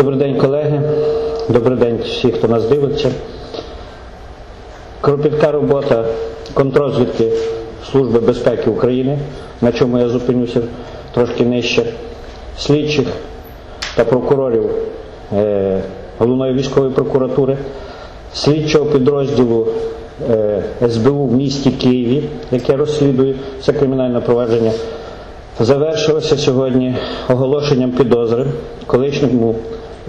Добрий день, колеги. Добрий день всі, хто нас дивиться. Кропітка робота контрозвідки Служби безпеки України, на чому я зупинюся? Трошки нижче, слідчих та прокурорів е, Головної військової прокуратури, слідчого підрозділу е, СБУ в місті Києві, яке розслідує це кримінальне провадження, завершилося сьогодні оголошенням підозри колишньому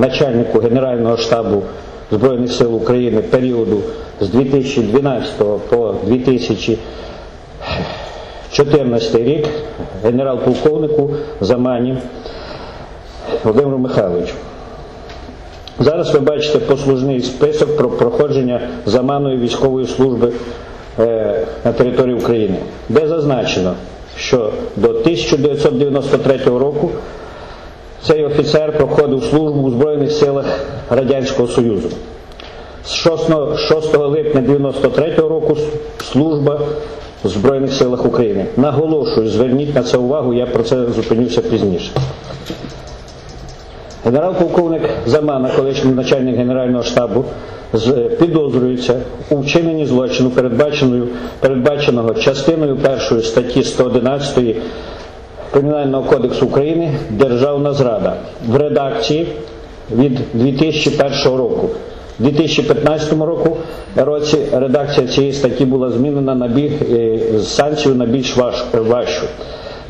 начальнику Генерального штабу Збройних сил України періоду з 2012 по 2014 рік генерал-полковнику Замані Володимиру Михайловичу. Зараз ви бачите послужний список про проходження заманої військової служби е, на території України, де зазначено, що до 1993 року цей офіцер проходив службу у Збройних силах Радянського Союзу. З 6, 6 липня 1993 року служба в Збройних силах України. Наголошую, зверніть на це увагу, я про це зупинюся пізніше. Генерал-полковник Замана, колишній начальник Генерального штабу, підозрюється у вчиненні злочину, передбаченого частиною першої статті 111 Кримінального кодексу України Державна зрада в редакції від 2001 року. У 2015 року році редакція цієї статті була змінена на біг санкцію на більш важчу.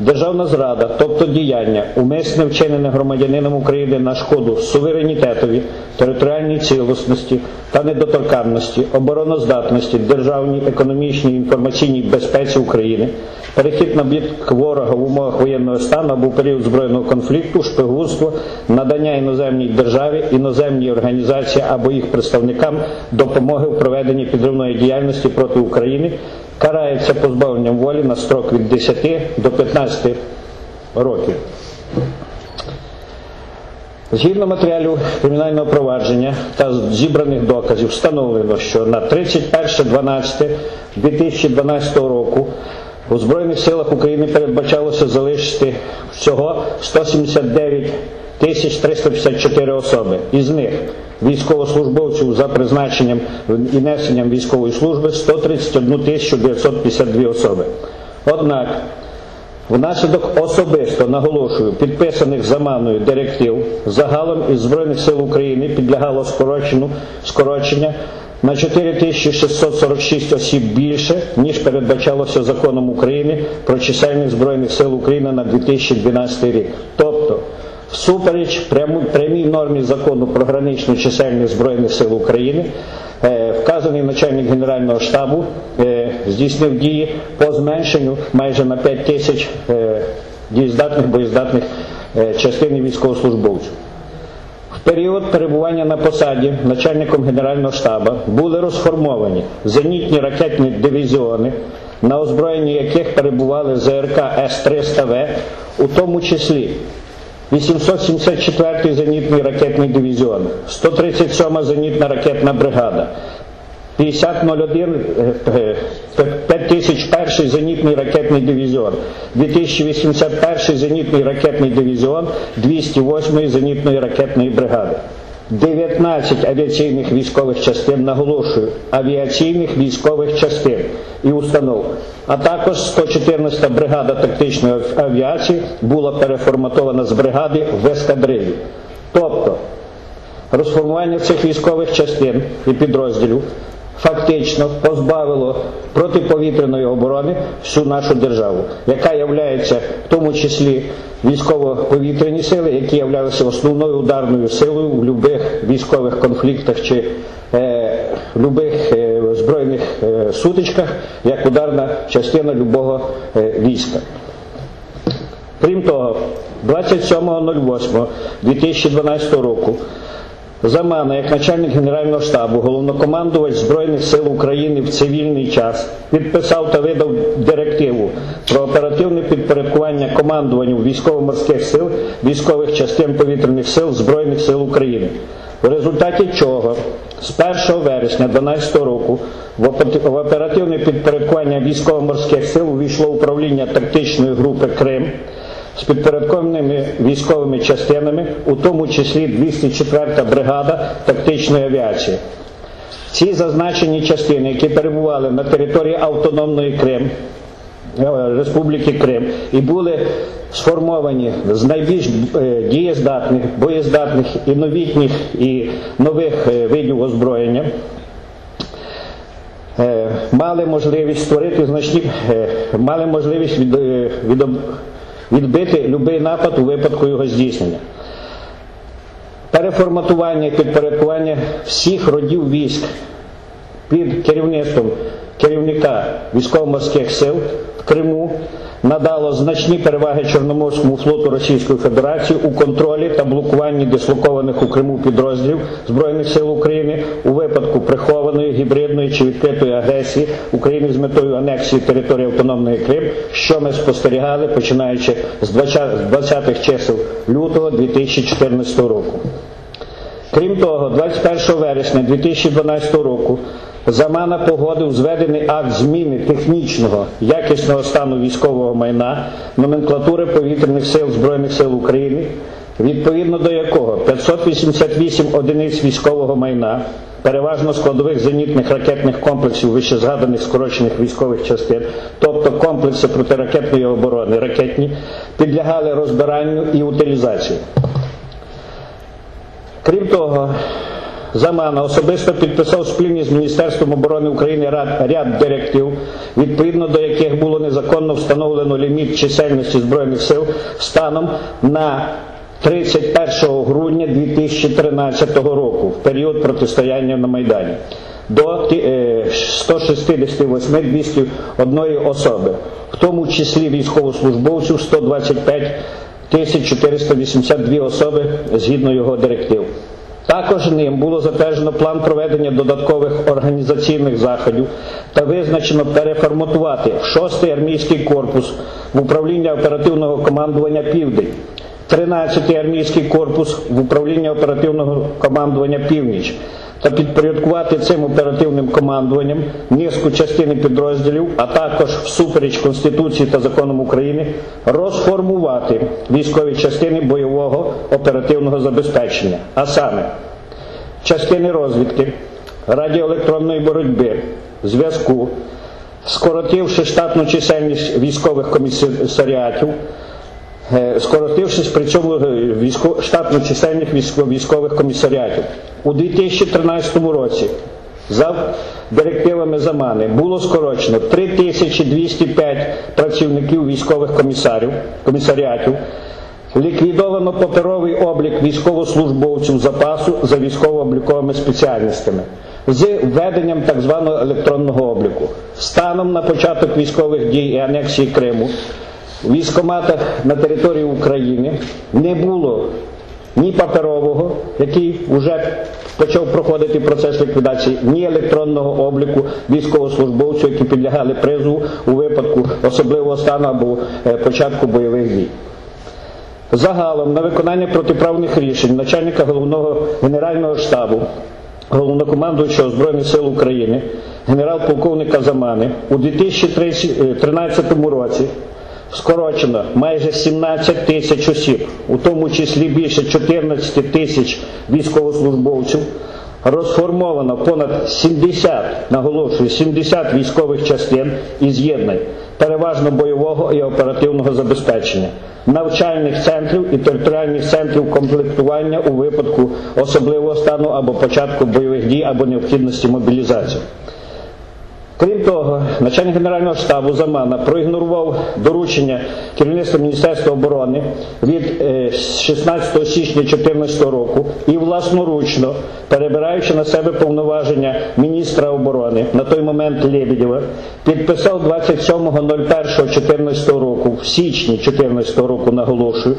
Державна зрада, тобто діяння, умисне вчинене громадянином України на шкоду суверенітетові, територіальній цілісності та недоторканності, обороноздатності, державній, економічній інформаційній безпеці України, перехід на бік ворога в умовах воєнного стану або період збройного конфлікту, шпигунство, надання іноземній державі, іноземній організації або їх представникам допомоги в проведенні підривної діяльності проти України карається позбавленням волі на строк від 10 до 15 років. Згідно матеріалів кримінального провадження та зібраних доказів встановлено, що на 31.12.2012 року у Збройних силах України передбачалося залишити всього 179 тисяч 354 особи. Із них військовослужбовців за призначенням і несенням військової служби 131 тисячу 952 особи. Однак, внаслідок особисто наголошую підписаних заманою директив загалом із Збройних сил України підлягало скорочення на 4646 осіб більше, ніж передбачалося законом України про чисельність Збройних сил України на 2012 рік. Тобто, всупереч прямій нормі закону про граничну чисельність Збройних сил України, вказаний начальник Генерального штабу здійснив дії по зменшенню майже на 5 тисяч дієздатних боєздатних частин військовослужбовців. В період перебування на посаді начальником Генерального штабу були розформовані зенітні ракетні дивізіони, на озброєнні яких перебували ЗРК С-300В, у тому числі 874-й зенітний ракетний дивізіон, 137-ма зенітна ракетна бригада, 5001 5001 зенітний ракетний дивізіон, 2081 зенітний ракетний дивізіон, 208 зенітної ракетної бригади. 19 авіаційних військових частин, наголошую, авіаційних військових частин і установ, а також 114 бригада тактичної авіації була переформатована з бригади в ескадрилі. Тобто розформування цих військових частин і підрозділів фактично позбавило протиповітряної оборони всю нашу державу, яка є в тому числі військово-повітряні сили, які являлися основною ударною силою в будь-яких військових конфліктах чи е, в будь-яких е, збройних е, сутичках, як ударна частина любого е, війська. Крім того, 27.08.2012 року Замана, як начальник Генерального штабу, головнокомандувач Збройних сил України в цивільний час, підписав та видав директиву про оперативне підпорядкування командуванню військово-морських сил, військових частин повітряних сил Збройних сил України. В результаті чого з 1 вересня 2012 року в оперативне підпорядкування військово-морських сил увійшло управління тактичної групи Крим з підпорядкованими військовими частинами, у тому числі 204 бригада тактичної авіації. Ці зазначені частини, які перебували на території автономної Крим, е, Республіки Крим і були сформовані з найбільш е, дієздатних, боєздатних і новітніх і нових е, видів озброєння, мали можливість створити значні, мали можливість від, від, відбити будь-який напад у випадку його здійснення. Переформатування і підпорядкування всіх родів військ під керівництвом керівника військово-морських сил в Криму надало значні переваги Чорноморському флоту Російської Федерації у контролі та блокуванні дислокованих у Криму підрозділів Збройних сил України у випадку прихованої гібридної чи відкритої агресії України з метою анексії території автономної Крим, що ми спостерігали починаючи з 20-х чисел лютого 2014 року. Крім того, 21 вересня 2012 року Замана погодив зведений акт зміни технічного якісного стану військового майна номенклатури повітряних сил Збройних сил України, відповідно до якого 588 одиниць військового майна, переважно складових зенітних ракетних комплексів вищезгаданих скорочених військових частин, тобто комплекси протиракетної оборони ракетні, підлягали розбиранню і утилізації. Крім того, Замана особисто підписав спільні з Міністерством оборони України ряд, ряд директив, відповідно до яких було незаконно встановлено ліміт чисельності Збройних сил станом на 31 грудня 2013 року, в період протистояння на Майдані. До 168 201 особи, в тому числі військовослужбовців 125 482 особи згідно його директив. Також ним було затверджено план проведення додаткових організаційних заходів та визначено переформатувати 6-й армійський корпус в управління оперативного командування Південь, 13-й армійський корпус в управління оперативного командування Північ та підпорядкувати цим оперативним командуванням низку частини підрозділів, а також всупереч Конституції та законам України розформувати військові частини бойового оперативного забезпечення, а саме частини розвідки, радіоелектронної боротьби, зв'язку, скоротивши штатну чисельність військових комісаріатів, Е, скоротившись при цьому е, штатну чисельних військових комісаріатів. У 2013 році за директивами Замани було скорочено 3205 працівників військових комісарів, комісаріатів, ліквідовано паперовий облік військовослужбовців запасу за військово-обліковими спеціальностями. З введенням так званого електронного обліку. Станом на початок військових дій і анексії Криму в військоматах на території України не було ні паперового, який вже почав проходити процес ліквідації, ні електронного обліку військовослужбовців, які підлягали призову у випадку особливого стану або е, початку бойових дій. Загалом на виконання протиправних рішень начальника головного генерального штабу, головнокомандуючого Збройних сил України, генерал-полковника Замани у 2013 році скорочено майже 17 тисяч осіб, у тому числі більше 14 тисяч військовослужбовців. Розформовано понад 70, наголошую, 70 військових частин і з'єднань, переважно бойового і оперативного забезпечення, навчальних центрів і територіальних центрів комплектування у випадку особливого стану або початку бойових дій або необхідності мобілізації. Крім того, начальник Генерального штабу Замана проігнорував доручення керівництва Міністерства оборони від 16 е, січня 2014 року і власноручно, перебираючи на себе повноваження міністра оборони на той момент Лебедєва, підписав 27.01.2014 року, в січні 2014 року, наголошую,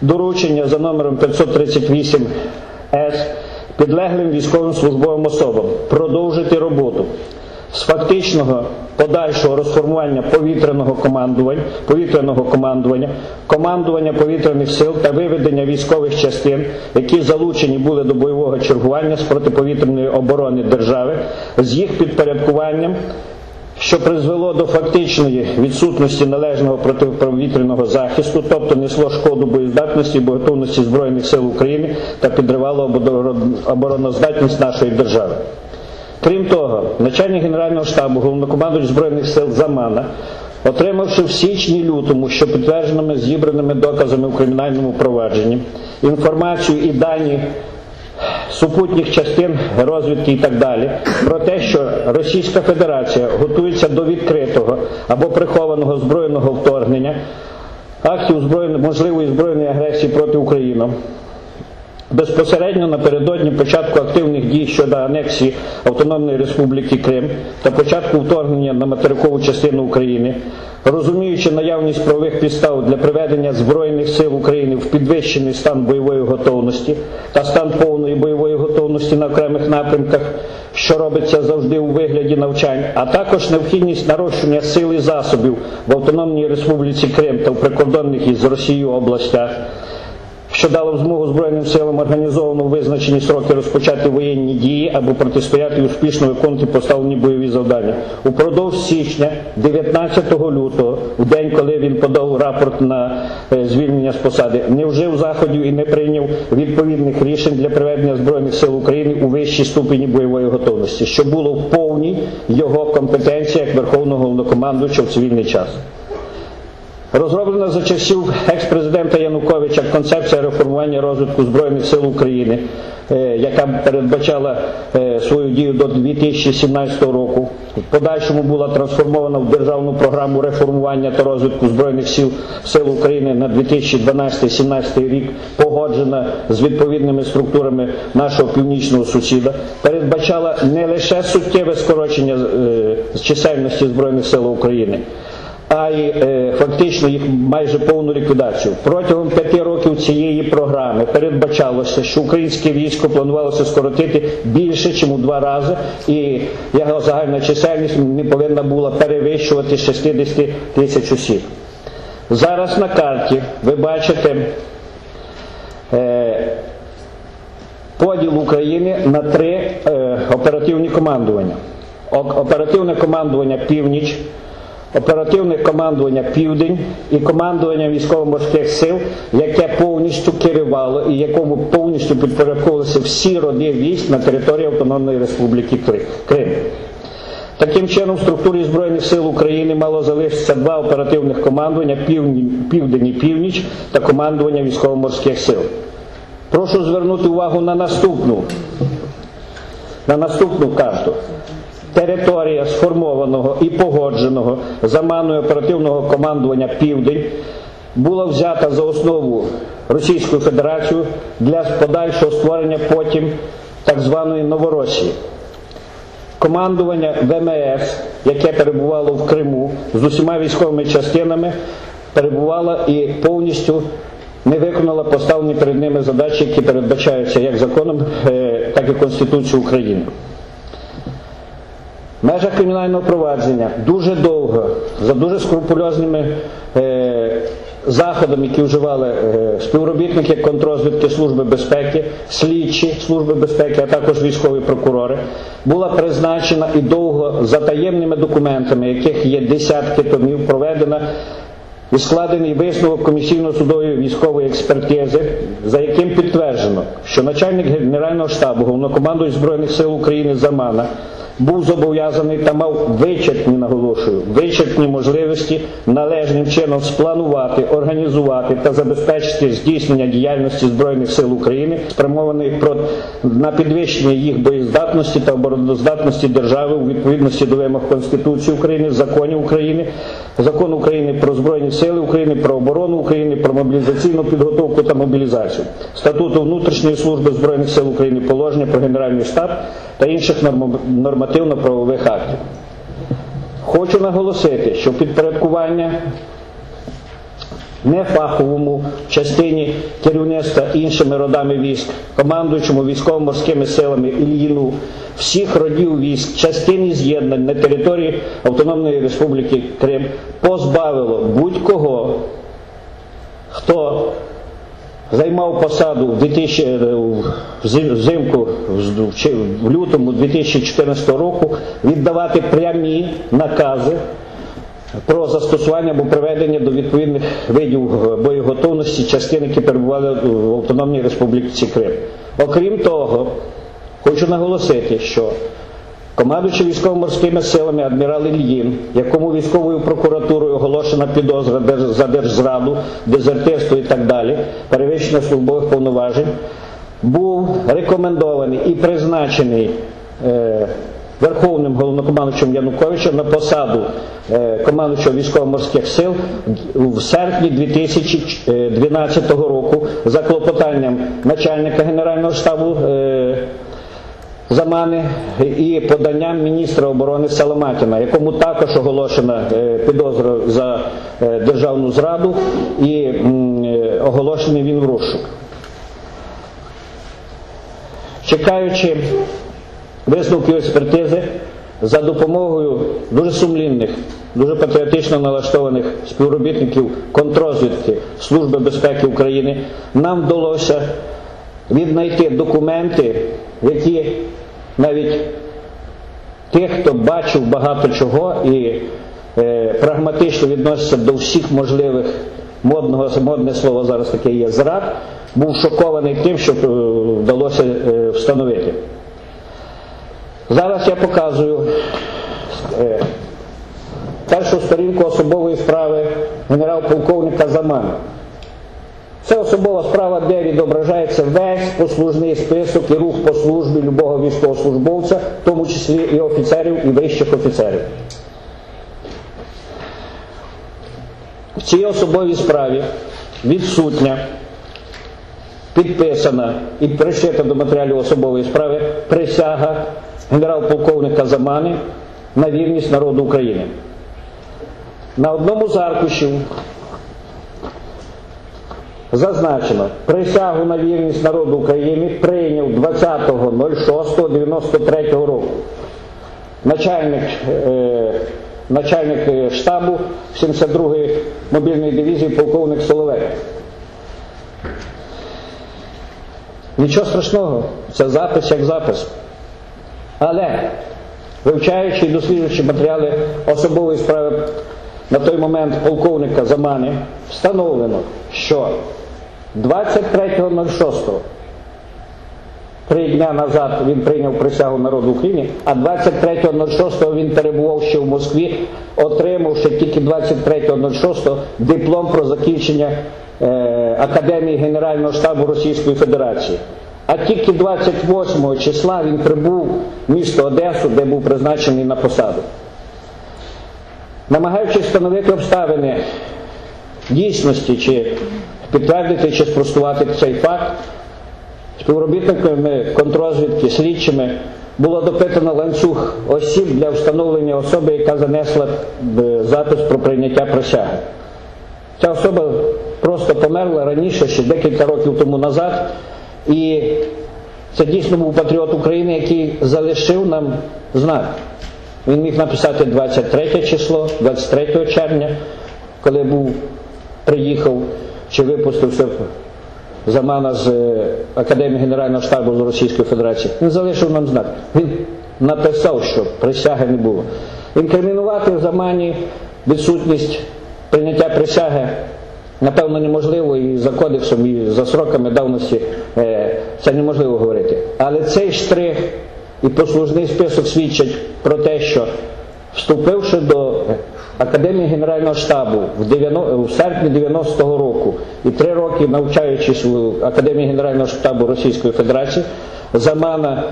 доручення за номером 538 С підлеглим військовим службовим особам продовжити роботу з фактичного подальшого розформування повітряного командування, повітряного командування, командування повітряних сил та виведення військових частин, які залучені були до бойового чергування з протиповітряної оборони держави, з їх підпорядкуванням що призвело до фактичної відсутності належного протиповітряного захисту, тобто несло шкоду боєздатності і готовності Збройних сил України та підривало обороноздатність нашої держави. Крім того, начальник Генерального штабу, головнокомандуюч Збройних сил Замана, отримавши в січні-лютому, що підтвердженими зібраними доказами у кримінальному провадженні, інформацію і дані супутніх частин розвідки і так далі, про те, що Російська Федерація готується до відкритого або прихованого збройного вторгнення, актів збройної можливої збройної агресії проти України. Безпосередньо напередодні початку активних дій щодо анексії Автономної Республіки Крим та початку вторгнення на материкову частину України, розуміючи наявність правових підстав для приведення Збройних сил України в підвищений стан бойової готовності та стан повної бойової готовності на окремих напрямках, що робиться завжди у вигляді навчань, а також необхідність нарощення сил і засобів в Автономній Республіці Крим та в прикордонних із Росією областях що дало змогу Збройним силам організовано визначені сроки розпочати воєнні дії або протистояти і успішно виконувати поставлені бойові завдання. Упродовж січня, 19 лютого, в день, коли він подав рапорт на е, звільнення з посади, не вжив заходів і не прийняв відповідних рішень для приведення Збройних сил України у вищій ступені бойової готовності, що було в повній його компетенції як Верховного головнокомандуюча в цивільний час. Розроблена за часів екс-президента Януковича концепція реформування розвитку Збройних сил України, е, яка передбачала е, свою дію до 2017 року. В подальшому була трансформована в державну програму реформування та розвитку Збройних сил сил України на 2012-2017 рік, погоджена з відповідними структурами нашого північного сусіда, передбачала не лише суттєве скорочення е, чисельності Збройних сил України а й е, фактично їх майже повну ліквідацію. Протягом п'яти років цієї програми передбачалося, що українське військо планувалося скоротити більше, ніж у два рази, і його загальна чисельність не повинна була перевищувати 60 тисяч осіб. Зараз на карті ви бачите е, поділ України на три е, оперативні командування. Оперативне командування Північ оперативне командування Південь і командування військово-морських сил, яке повністю керувало і якому повністю підпорядковувалися всі роди військ на території Автономної Республіки Крим. Таким чином, в структурі Збройних сил України мало залишитися два оперативних командування Південь і Північ та командування військово-морських сил. Прошу звернути увагу на наступну, на наступну карту територія сформованого і погодженого заманою оперативного командування Південь була взята за основу Російською Федерацією для подальшого створення потім так званої Новоросії. Командування ВМС, яке перебувало в Криму з усіма військовими частинами, перебувало і повністю не виконало поставлені перед ними задачі, які передбачаються як законом, е, так і Конституцією України. В межах кримінального провадження дуже довго, за дуже скрупульозними е, заходами, які вживали е, співробітники контрозвідки Служби безпеки, слідчі Служби безпеки, а також військові прокурори, була призначена і довго за таємними документами, яких є десятки томів, проведена і складений висновок комісійно-судової військової експертизи, за яким підтверджено, що начальник Генерального штабу головнокомандуючий Збройних сил України Замана був зобов'язаний та мав вичерпні, наголошую, вичерпні можливості належним чином спланувати, організувати та забезпечити здійснення діяльності Збройних сил України, спрямованої на підвищення їх боєздатності та обороноздатності держави у відповідності до вимог Конституції України, законів України, закону України про Збройні Сили України, про оборону України, про мобілізаційну підготовку та мобілізацію, статуту внутрішньої служби Збройних сил України, положення про Генеральний штаб та інших нормативно-правових актів. Хочу наголосити, що підпорядкування нефаховому частині керівництва іншими родами військ, командуючому військово-морськими силами Ільїну, всіх родів військ, частині з'єднань на території Автономної Республіки Крим позбавило будь-кого, хто займав посаду в 2000, е, взимку, в- лютому 2014 року, віддавати прямі накази про застосування або приведення до відповідних видів е, боєготовності частин, які перебували в Автономній Республіці Крим. Окрім того, хочу наголосити, що командуючи військово-морськими силами адмірал Ільїн, якому військовою прокуратурою оголошена підозра за держзраду, дезертирство і так далі, перевищення службових повноважень, був рекомендований і призначений е, Верховним головнокомандуючим Януковичем на посаду е, командуючого військово-морських сил в серпні 2012 року за клопотанням начальника Генерального штабу е, Замани і поданням міністра оборони Саламатіна, якому також оголошена е, підозра за е, державну зраду і е, оголошений він в розшук. Чекаючи висновків експертизи за допомогою дуже сумлінних, дуже патріотично налаштованих співробітників контрозвідки Служби безпеки України, нам вдалося віднайти документи, які навіть тих, хто бачив багато чого і е, прагматично відноситься до всіх можливих модного модне слово зараз таке є зрад, був шокований тим, що е, вдалося е, встановити. Зараз я показую е, першу сторінку особової справи генерал-полковника Замана. Це особова справа, де відображається весь послужний список і рух по службі любого військовослужбовця, в тому числі і офіцерів, і вищих офіцерів. В цій особовій справі відсутня, підписана і пришита до матеріалів особової справи присяга генерал-полковника Замани на вірність народу України. На одному з аркушів Зазначено, присягу на вірність народу України прийняв 20.06.93 року. Начальник, е, начальник е, штабу 72-ї мобільної дивізії полковник Соловей. Нічого страшного, це запис як запис. Але, вивчаючи і досліджуючи матеріали особової справи на той момент полковника Замани, встановлено, що 23.06 три дня назад він прийняв присягу народу України, а 23.06 він перебував ще в Москві, отримавши тільки 23.06 диплом про закінчення е, Академії Генерального штабу Російської Федерації. А тільки 28 числа він прибув в місто Одесу, де був призначений на посаду. Намагаючись встановити обставини дійсності, чи підтвердити, чи спростувати цей факт, співробітниками контрозвідки, слідчими було допитано ланцюг осіб для встановлення особи, яка занесла е, запис про прийняття присяги. Ця особа просто померла раніше, ще декілька років тому назад, і це дійсно був патріот України, який залишив нам знак. Він міг написати 23 число, 23 червня, коли був, приїхав чи випустився замана з е, Академії Генерального штабу з Російської Федерації. Він залишив нам знак. Він написав, що присяги не було. Інкримінувати в замані відсутність прийняття присяги. Напевно, неможливо і за кодексом, і за сроками давності е, це неможливо говорити. Але цей штрих і послужний список свідчать про те, що вступивши до Академії Генерального штабу в, 90, в серпні 90-го року і три роки навчаючись в Академії Генерального штабу Російської Федерації, Замана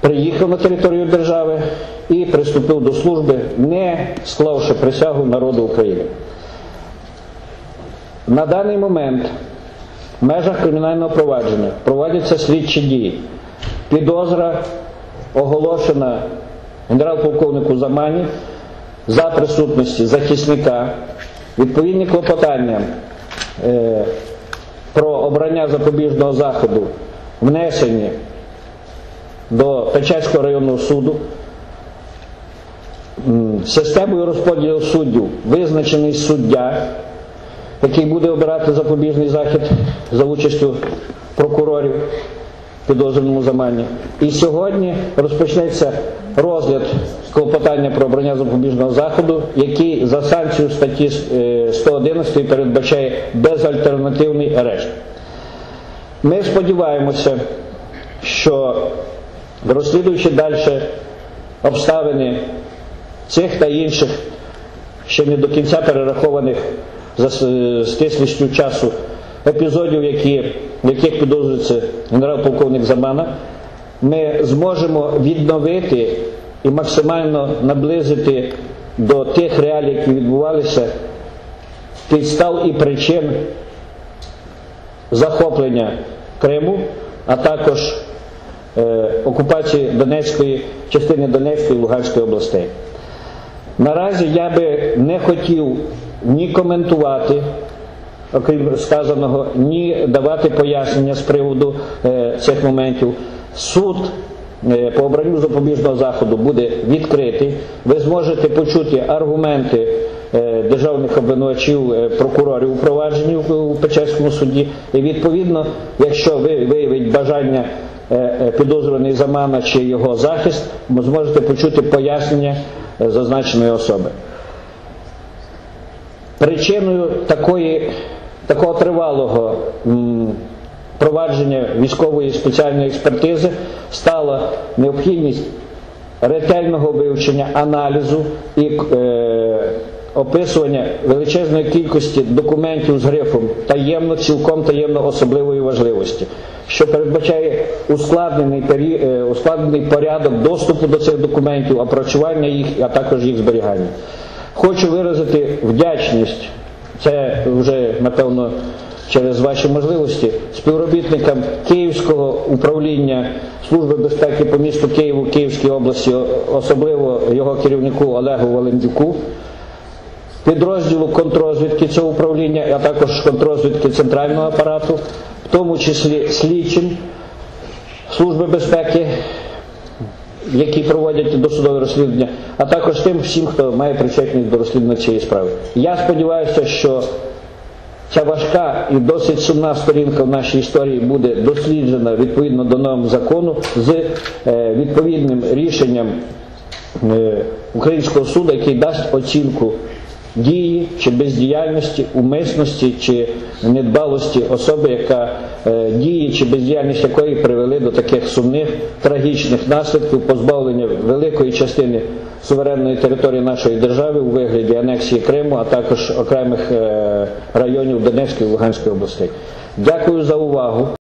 приїхав на територію держави і приступив до служби, не склавши присягу народу України. На даний момент в межах кримінального провадження проводяться слідчі дії. Підозра оголошена генерал-полковнику Замані за присутності захисника, відповідні клопотання е, про обрання запобіжного заходу внесені до Печерського районного суду. Системою розподілу суддів визначений суддя, який буде обирати запобіжний захід за участю прокурорів підозрюваному замані. І сьогодні розпочнеться розгляд клопотання про обрання запобіжного заходу, який за санкцію статті е, 111 передбачає безальтернативний арешт. Ми сподіваємося, що розслідуючи далі обставини цих та інших ще не до кінця перерахованих за стислістю часу епізодів, які, в яких підозрюється генерал-полковник Замана, ми зможемо відновити і максимально наблизити до тих реалій, які відбувалися, підстав і причин захоплення Криму, а також е, окупації Донецької частини Донецької і Луганської областей. Наразі я би не хотів ні коментувати, окрім сказаного, ні давати пояснення з приводу е, цих моментів. Суд е, по обранню запобіжного заходу буде відкритий. Ви зможете почути аргументи е, державних обвинувачів, прокурорів у провадженні у Печерському суді. І відповідно, якщо ви виявить бажання підозрюваний замана чи його захист, ви зможете почути пояснення зазначеної особи. Причиною такої, такого тривалого провадження військової спеціальної експертизи стала необхідність ретельного вивчення, аналізу і е, описування величезної кількості документів з грифом таємно, цілком таємно особливої важливості, що передбачає ускладнений, пері- е, ускладнений порядок доступу до цих документів, опрацювання їх, а також їх зберігання. Хочу виразити вдячність, це вже напевно через ваші можливості, співробітникам Київського управління Служби безпеки по місту Києву Київській області, особливо його керівнику Олегу Валендюку, підрозділу контрозвідки цього управління, а також контрозвідки центрального апарату, в тому числі слідчим Служби безпеки які проводять досудове розслідування, а також тим всім, хто має причетність до розслідування цієї справи. Я сподіваюся, що ця важка і досить сумна сторінка в нашій історії буде досліджена відповідно до норм закону з е, відповідним рішенням е, українського суду, який дасть оцінку дії чи бездіяльності, умисності чи недбалості особи, яка е, дії чи бездіяльність якої привели до таких сумних трагічних наслідків позбавлення великої частини суверенної території нашої держави у вигляді анексії Криму, а також окремих е, районів Донецької і Луганської областей. Дякую за увагу.